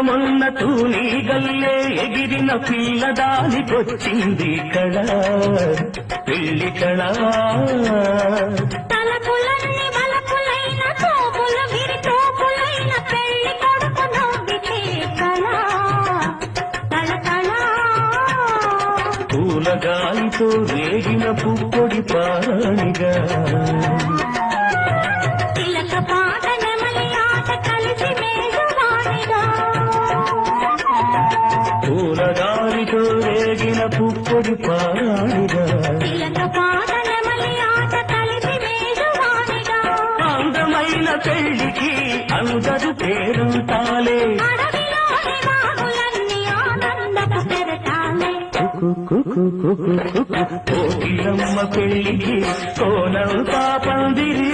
మొన్న తూని గల్లే ఎగిరిన పిల్లదానికొచ్చింది కళ. పెళ్ళి కళ. తలపులన్నీ బలపులైన తోపులు విరి తోపులైన పెళ్ళి కొడుకు నవ్వితే కళ. కళ కళ పూలగాలితో రేగిన పుప్పొడి పారాణిగా. పూలగాలితో రేగిన పుప్పొడి మేఘవాణిగా అందమైన పెళ్ళికి అందరు పేరుంటాలే. కోకిలమ్మ పెళ్ళికి కోనంతా పందిరి